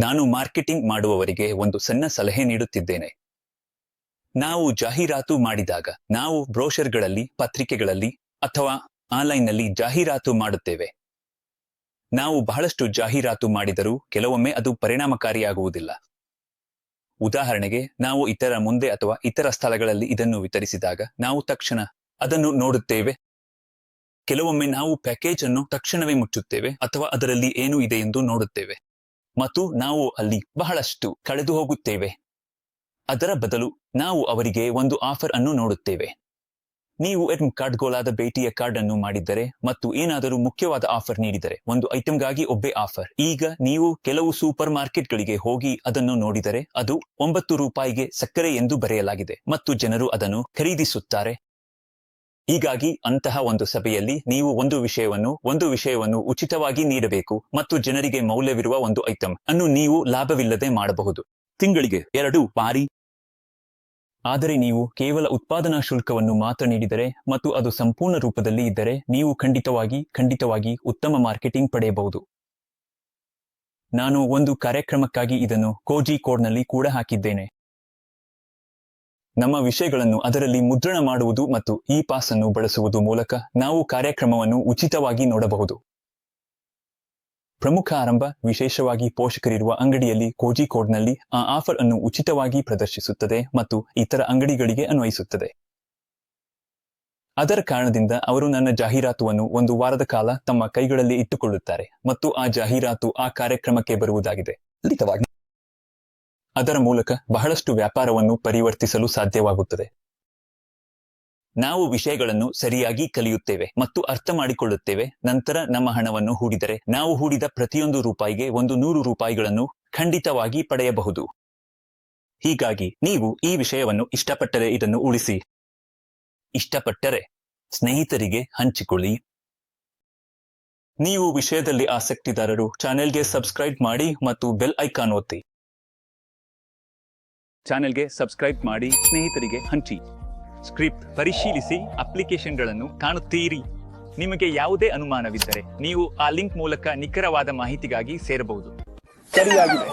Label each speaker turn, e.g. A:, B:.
A: ನಾನು ಮಾರ್ಕೆಟಿಂಗ್ ಮಾಡುವವರಿಗೆ ಒಂದು ಸಣ್ಣ ಸಲಹೆ ನೀಡುತ್ತಿದ್ದೇನೆ. ನಾವು ಜಾಹೀರಾತು ಮಾಡಿದಾಗ, ನಾವು ಬ್ರೋಷರ್ಗಳಲ್ಲಿ, ಪತ್ರಿಕೆಗಳಲ್ಲಿ ಅಥವಾ ಆನ್ಲೈನ್ನಲ್ಲಿ ಜಾಹೀರಾತು ಮಾಡುತ್ತೇವೆ. ನಾವು ಬಹಳಷ್ಟು ಜಾಹೀರಾತು ಮಾಡಿದರೂ ಕೆಲವೊಮ್ಮೆ ಅದು ಪರಿಣಾಮಕಾರಿಯಾಗುವುದಿಲ್ಲ. ಉದಾಹರಣೆಗೆ, ನಾವು ಇತರ ಮುಂದೆ ಅಥವಾ ಇತರ ಸ್ಥಳಗಳಲ್ಲಿ ಇದನ್ನು ವಿತರಿಸಿದಾಗ ನಾವು ತಕ್ಷಣ ಅದನ್ನು ನೋಡುತ್ತೇವೆ. ಕೆಲವೊಮ್ಮೆ ನಾವು ಪ್ಯಾಕೇಜ್ ಅನ್ನು ತಕ್ಷಣವೇ ಮುಚ್ಚುತ್ತೇವೆ ಅಥವಾ ಅದರಲ್ಲಿ ಏನು ಇದೆ ಎಂದು ನೋಡುತ್ತೇವೆ. ಮತ್ತು ನಾವು ಅಲ್ಲಿ ಬಹಳಷ್ಟು ಕಳೆದು ಹೋಗುತ್ತೇವೆ. ಅದರ ಬದಲು ನಾವು ಅವರಿಗೆ ಒಂದು ಆಫರ್ ಅನ್ನು ನೋಡುತ್ತೇವೆ. ನೀವು ಕಾರ್ಡ್ ಕಾರ್ಡ್ಗೋಲಾದ ಭೇಟಿಯ ಕಾರ್ಡ್ ಅನ್ನು ಮಾಡಿದ್ದರೆ ಮತ್ತು ಏನಾದರೂ ಮುಖ್ಯವಾದ ಆಫರ್ ನೀಡಿದರೆ ಒಂದು ಐಟಂಗಾಗಿ ಒಬ್ಬೆ ಆಫರ್. ಈಗ ನೀವು ಕೆಲವು ಸೂಪರ್ ಮಾರ್ಕೆಟ್ಗಳಿಗೆ ಹೋಗಿ ಅದನ್ನು ನೋಡಿದರೆ ಅದು ಒಂಬತ್ತು ರೂಪಾಯಿಗೆ ಸಕ್ಕರೆ ಎಂದು ಬರೆಯಲಾಗಿದೆ ಮತ್ತು ಜನರು ಅದನ್ನು ಖರೀದಿಸುತ್ತಾರೆ. ಹೀಗಾಗಿ ಅಂತಹ ಒಂದು ಸಭೆಯಲ್ಲಿ ನೀವು ಒಂದು ವಿಷಯವನ್ನು ಒಂದು ವಿಷಯವನ್ನು ಉಚಿತವಾಗಿ ನೀಡಬೇಕು ಮತ್ತು ಜನರಿಗೆ ಮೌಲ್ಯವಿರುವ ಒಂದು ಐಟಂ ಅನ್ನು ನೀವು ಲಾಭವಿಲ್ಲದೆ ಮಾಡಬಹುದು. ತಿಂಗಳಿಗೆ ಎರಡು ಬಾರಿ. ಆದರೆ ನೀವು ಕೇವಲ ಉತ್ಪಾದನಾ ಶುಲ್ಕವನ್ನು ಮಾತ್ರ ನೀಡಿದರೆ ಮತ್ತು ಅದು ಸಂಪೂರ್ಣ ರೂಪದಲ್ಲಿ ಇದ್ದರೆ ನೀವು ಖಂಡಿತವಾಗಿ ಖಂಡಿತವಾಗಿ ಉತ್ತಮ ಮಾರ್ಕೆಟಿಂಗ್ ಪಡೆಯಬಹುದು. ನಾನು ಒಂದು ಕಾರ್ಯಕ್ರಮಕ್ಕಾಗಿ ಇದನ್ನು ಕೋಜಿ ಕೋಡ್ನಲ್ಲಿ ಕೂಡ ಹಾಕಿದ್ದೇನೆ. ನಮ್ಮ ವಿಷಯಗಳನ್ನು ಅದರಲ್ಲಿ ಮುದ್ರಣ ಮಾಡುವುದು ಮತ್ತು ಈ ಪಾಸ್ ಅನ್ನು ಬಳಸುವುದು ಮೂಲಕ ನಾವು ಕಾರ್ಯಕ್ರಮವನ್ನು ಉಚಿತವಾಗಿ ನೋಡಬಹುದು. ಪ್ರಮುಖ ಆರಂಭ ವಿಶೇಷವಾಗಿ ಪೋಷಕರಿರುವ ಅಂಗಡಿಯಲ್ಲಿ ಕೋಜಿಕೋಡ್ನಲ್ಲಿ ಆ ಆಫರ್ ಅನ್ನು ಉಚಿತವಾಗಿ ಪ್ರದರ್ಶಿಸುತ್ತದೆ ಮತ್ತು ಇತರ ಅಂಗಡಿಗಳಿಗೆ ಅನ್ವಯಿಸುತ್ತದೆ. ಅದರ ಕಾರಣದಿಂದ ಅವರು ನನ್ನ ಜಾಹೀರಾತುವನ್ನು ಒಂದು ವಾರದ ಕಾಲ ತಮ್ಮ ಕೈಗಳಲ್ಲಿ ಇಟ್ಟುಕೊಳ್ಳುತ್ತಾರೆ ಮತ್ತು ಆ ಜಾಹೀರಾತು ಆ ಕಾರ್ಯಕ್ರಮಕ್ಕೆ ಬರುವುದಾಗಿದೆ. ಅದರ ಮೂಲಕ ಬಹಳಷ್ಟು ವ್ಯಾಪಾರವನ್ನು ಪರಿವರ್ತಿಸಲು ಸಾಧ್ಯವಾಗುತ್ತದೆ. ನಾವು ವಿಷಯಗಳನ್ನು ಸರಿಯಾಗಿ ಕಲಿಯುತ್ತೇವೆ ಮತ್ತು ಅರ್ಥ ಮಾಡಿಕೊಳ್ಳುತ್ತೇವೆ, ನಂತರ ನಮ್ಮ ಹಣವನ್ನು ಹೂಡಿದರೆ ನಾವು ಹೂಡಿದ ಪ್ರತಿಯೊಂದು ರೂಪಾಯಿಗೆ ಒಂದು ನೂರು ರೂಪಾಯಿಗಳನ್ನು ಖಂಡಿತವಾಗಿ ಪಡೆಯಬಹುದು. ಹೀಗಾಗಿ ನೀವು ಈ ವಿಷಯವನ್ನು ಇಷ್ಟಪಟ್ಟರೆ ಇದನ್ನು ಉಳಿಸಿ. ಇಷ್ಟಪಟ್ಟರೆ ಸ್ನೇಹಿತರಿಗೆ ಹಂಚಿಕೊಳ್ಳಿ. ನೀವು ವಿಷಯದಲ್ಲಿ ಆಸಕ್ತಿದಾರರು, ಚಾನೆಲ್ಗೆ ಸಬ್ಸ್ಕ್ರೈಬ್ ಮಾಡಿ ಮತ್ತು ಬೆಲ್ ಐಕಾನ್ ಒತ್ತಿ. ಚಾನೆಲ್ಗೆ ಸಬ್ಸ್ಕ್ರೈಬ್ ಮಾಡಿ ಸ್ನೇಹಿತರಿಗೆ ಹಂಚಿ. ಸ್ಕ್ರಿಪ್ಟ್ ಪರಿಶೀಲಿಸಿ ಅಪ್ಲಿಕೇಶನ್ಗಳನ್ನು ಕಾಣುತ್ತೀರಿ. ನಿಮಗೆ ಯಾವುದೇ ಅನುಮಾನವಿದ್ದರೆ ನೀವು ಆ ಲಿಂಕ್ ಮೂಲಕ ನಿಖರವಾದ ಮಾಹಿತಿಗಾಗಿ ಸೇರಬಹುದು.
B: ಸರಿಯಾಗಿದೆ.